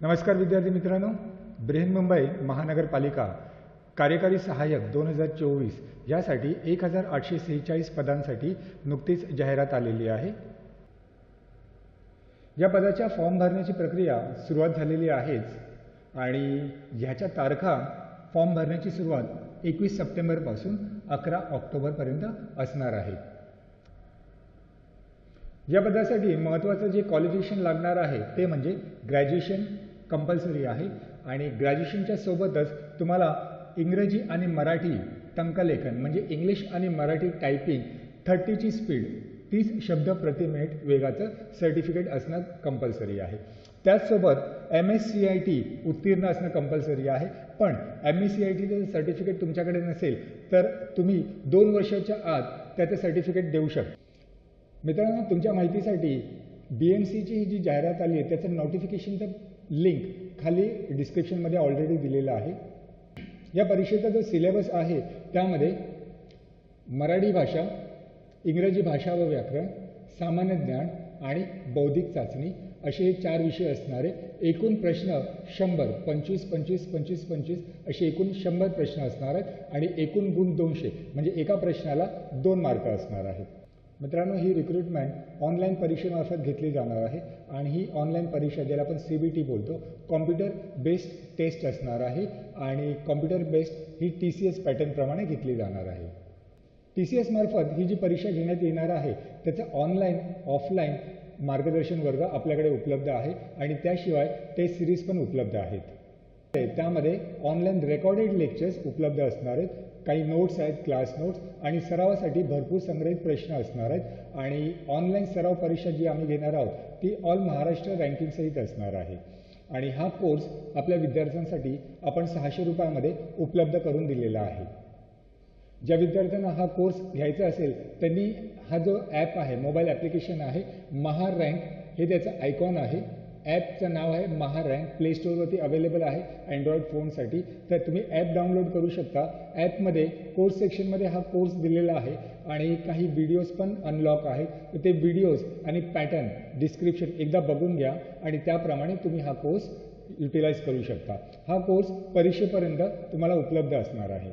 नमस्कार विद्यार्थी मित्रांनो. बृहन्मुंबई महानगरपालिका कार्यकारी सहाय्यक दोन हजार चोवीस यासाठी एक हजार आठशे सेहेचाळीस पदांसाठी नुकतीच जाहिरात आलेली आहे. या पदाच्या फॉर्म भरण्याची प्रक्रिया सुरुवात झालेली आहेच आणि ह्याच्या तारखा फॉर्म भरण्याची सुरुवात एकवीस सप्टेंबरपासून अकरा ऑक्टोबरपर्यंत असणार आहे. या पदासाठी महत्त्वाचं जे क्वालिफिकेशन लागणार आहे ते म्हणजे ग्रॅज्युएशन कंपल्सरी आहे. आणि ग्रॅज्युएशनच्या सोबतच तुम्हाला इंग्रजी आणि मराठी टंकलेखन म्हणजे इंग्लिश आणि मराठी टायपिंग थर्टीची स्पीड तीस शब्द प्रति मिनिट वेगाचं सर्टिफिकेट असणं कंपल्सरी आहे. त्याचसोबत M S C I T उत्तीर्ण असणं कंपल्सरी आहे. पण एम एस सी आय टीचं सर्टिफिकेट तुमच्याकडे नसेल तर तुम्ही दोन वर्षाच्या आत त्याचं सर्टिफिकेट देऊ शकता. मित्रांनो तुमच्या माहितीसाठी बी एम सीची ही जी जाहिरात आली आहे त्याचं नोटिफिकेशनचं लिंक खाली डिस्क्रिप्शनमध्ये ऑलरेडी दिलेलं आहे. या परीक्षेचा जो सिलेबस आहे त्यामध्ये मराठी भाषा इंग्रजी भाषा व व्याकरण सामान्य ज्ञान आणि बौद्धिक चाचणी असे हे चार विषय असणारे एकूण प्रश्न शंभर पंचवीस पंचवीस पंचवीस पंचवीस असे एकूण शंभर प्रश्न असणार आहेत आणि एकूण गुण दोनशे म्हणजे एका प्रश्नाला दोन मार्क असणार आहेत. मित्रांनो ही रिक्रुटमेंट ऑनलाईन परीक्षेमार्फत घेतली जाणार आहे आणि ही ऑनलाईन परीक्षा ज्याला आपण सी बी टी बोलतो कॉम्प्युटर बेस्ड टेस्ट असणार आहे आणि कॉम्प्युटर बेस्ड ही टी सी एस पॅटर्नप्रमाणे घेतली जाणार आहे. टी सी एसमार्फत ही जी परीक्षा घेण्यात येणार आहे त्याचं ऑनलाईन ऑफलाईन मार्गदर्शन वर्ग आपल्याकडे उपलब्ध आहे आणि त्याशिवाय टेस्ट सिरीज पण उपलब्ध आहेत. त्यामध्ये ऑनलाईन रेकॉर्डेड लेक्चर्स उपलब्ध असणार आहेत. काही नोट्स आहेत क्लास नोट्स आणि सरावासाठी भरपूर संग्रहित प्रश्न असणार आहेत. आणि ऑनलाईन सराव परीक्षा जी आम्ही घेणार आहोत ती ऑल महाराष्ट्र रँकिंगसहित असणार आहे. आणि हा कोर्स आपल्या विद्यार्थ्यांसाठी आपण सहाशे रुपयामध्ये उपलब्ध करून दिलेला आहे. ज्या विद्यार्थ्यांना हा कोर्स घ्यायचा असेल त्यांनी हा जो ॲप आहे मोबाईल ॲप्लिकेशन आहे महा रँक हे त्याचं आयकॉन आहे. ॲपचं नाव आहे महारँक प्ले स्टोअरवरती अवेलेबल आहे अँड्रॉइड फोनसाठी तर तुम्ही ॲप डाउनलोड करू शकता. ॲपमध्ये कोर्स सेक्शनमध्ये हा कोर्स दिलेला आहे आणि काही व्हिडिओज पण अनलॉक आहेत. तर ते व्हिडिओज आणि पॅटर्न डिस्क्रिप्शन एकदा बघून घ्या आणि त्याप्रमाणे तुम्ही हा कोर्स युटिलाइज करू शकता. हा कोर्स परीक्षेपर्यंत तुम्हाला उपलब्ध असणार आहे.